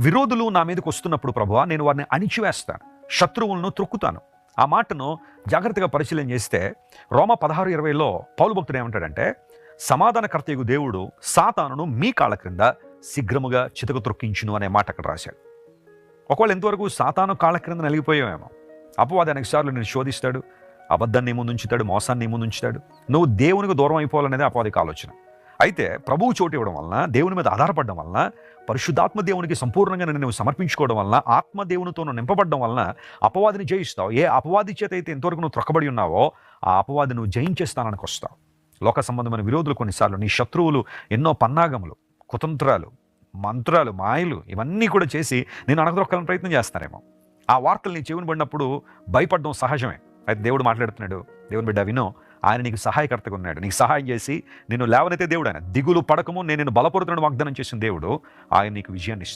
విరోధులు నా మీదకి వస్తున్నప్పుడు ప్రభువా నేను వారిని అణిచివేస్తాను శత్రువులను త్రొక్కుతాను. ఆ మాటను జాగ్రత్తగా పరిశీలన చేస్తే రోమ పదహారు ఇరవైలో పౌలు భక్తుడు ఏమంటాడంటే సమాధానకర్తయగు దేవుడు సాతానును మీ కాళ్ళ క్రింద శీఘ్రముగా చితకు త్రొక్కించును అనే మాట అక్కడ రాశాడు. ఒకవేళ ఎంతవరకు సాతాను కాళ్ళ క్రింద నలిగిపోయావేమో అపవాది అనేక సార్లు నేను శోధిస్తాడు అబద్ధాన్ని ముందు ఉంచుతాడు మోసాన్ని ముందుంచుతాడు నువ్వు దేవునికి దూరం అయిపోవాలనేది అపవాదికి ఆలోచన. అయితే ప్రభువు చోటు ఇవ్వడం వలన దేవుని మీద ఆధారపడడం వలన పరిశుద్ధాత్మ దేవునికి సంపూర్ణంగా నేను సమర్పించుకోవడం వలన ఆత్మదేవునితో నింపబడడం వలన అపవాదిని జయిస్తావు. ఏ అపవాది చేత అయితే ఎంతవరకు నువ్వు త్రొక్కబడి ఉన్నావో ఆ అపవాది నువ్వు స్థానానికి వస్తావు. లోక సంబంధమైన విరోధులు కొన్నిసార్లు నీ శత్రువులు ఎన్నో పన్నాగములు కుతంత్రాలు మంత్రాలు మాయలు ఇవన్నీ కూడా చేసి నేను అణగదొక్కాలని ప్రయత్నం చేస్తారేమో. ఆ వార్తలు నీ చెవిని పడినప్పుడు భయపడడం సహజమే. అయితే దేవుడు మాట్లాడుతున్నాడు దేవుని బిడ్డ వినో. ఆయన నీకు సహాయకర్తగా ఉన్నాడు. నీకు సహాయం చేసి నేను లేవనైతే దేవుడు ఆయన. దిగులు పడకము నేను నేను బలపడుతున్నాడు వాగ్దానం చేసిన దేవుడు ఆయన నీకు విజయాన్ని